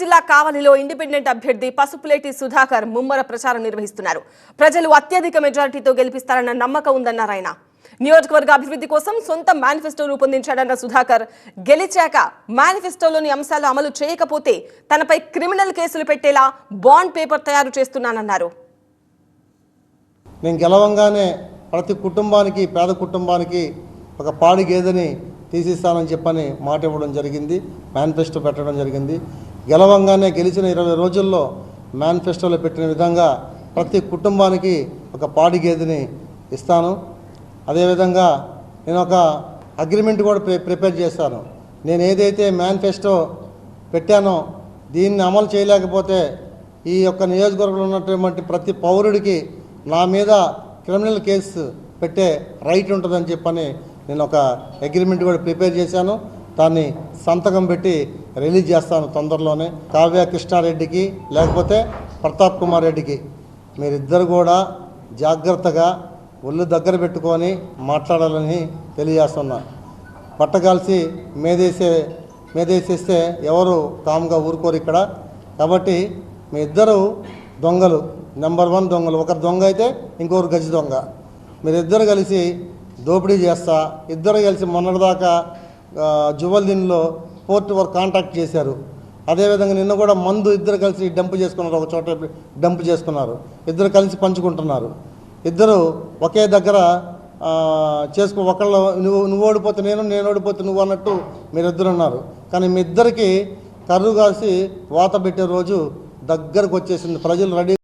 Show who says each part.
Speaker 1: జిల్లా కావలిలో ఇండిపెండెంట్ అభ్యర్థి పసుపులేటి సుధాకర్ ముమ్మర ప్రచారం నిర్వహిస్తున్నారు. ప్రజలు అత్యధిక మెజారిటీతో గెలిపిస్తారన్న నమ్మకం ఉందన్నారు ఆయన. నియోజకవర్గ అభివృద్ధి కోసం సొంత మేనిఫెస్టో రూపొందించాడన్న సుధాకర్ గెలిచాక మేనిఫెస్టోలోని అంశాలు అమలు చేయకపోతే తనపై క్రిమినల్ కేసులు పెట్టేలా బాండ్ పేపర్ తయారు చేస్తున్నానన్నారు.
Speaker 2: నేను గెలవంగానే ప్రతి కుటుంబానికి పేద కుటుంబానికి ఒక పాడి గేదెని తీసిస్తానని చెప్పని మాట ఇవ్వడం జరిగింది. మేనిఫెస్టో పెట్టడం జరిగింది. గెలవంగానే గెలిచిన ఇరవై రోజుల్లో మేనిఫెస్టోలో పెట్టిన విధంగా ప్రతి కుటుంబానికి ఒక పాడి గేదెని ఇస్తాను. అదేవిధంగా నేను ఒక అగ్రిమెంట్ కూడా ప్రిపేర్ చేస్తాను. నేను ఏదైతే మేనిఫెస్టో పెట్టానో దీన్ని అమలు చేయలేకపోతే ఈ యొక్క నియోజకవర్గంలో ఉన్నటువంటి ప్రతి పౌరుడికి నా మీద క్రిమినల్ కేసు పెట్టే రైట్ ఉంటుందని చెప్పని నేను ఒక అగ్రిమెంట్ కూడా ప్రిపేర్ చేశాను. దాన్ని సంతకం పెట్టి రిలీజ్ చేస్తాను తొందరలోనే. కావ్య కృష్ణారెడ్డికి లేకపోతే ప్రతాప్ కుమార్ రెడ్డికి. మీరిద్దరు కూడా జాగ్రత్తగా ఒళ్ళు దగ్గర పెట్టుకొని మాట్లాడాలని తెలియజేస్తున్నా. పట్టగాల్సి మేదేసే మేదేసేస్తే ఎవరు కామ్గా ఊరుకోరు ఇక్కడ. కాబట్టి మీ ఇద్దరు దొంగలు. నెంబర్ వన్ దొంగలు. ఒకరు దొంగ అయితే ఇంకొకరు గజి దొంగ. మీరిద్దరు కలిసి దోపిడీ చేస్తా. ఇద్దరు కలిసి మొన్నటిదాకా జువల్ జువల్దీన్లో పోర్ట్ వారు కాంటాక్ట్ చేశారు. అదేవిధంగా నిన్న కూడా మందు ఇద్దరు కలిసి డంప్ చేసుకున్నారు. ఒక చోట డంప్ చేసుకున్నారు. ఇద్దరు కలిసి పంచుకుంటున్నారు. ఇద్దరు ఒకే దగ్గర చేసుకో ఒకళ్ళు నువ్వు నువ్వు ఓడిపోతే నేను నేను ఓడిపోతే నువ్వు అన్నట్టు మీరిద్దరు ఉన్నారు. కానీ మీ ఇద్దరికి కర్రు కాసి వాత పెట్టే రోజు దగ్గరకు వచ్చేసింది. ప్రజలు రెడీ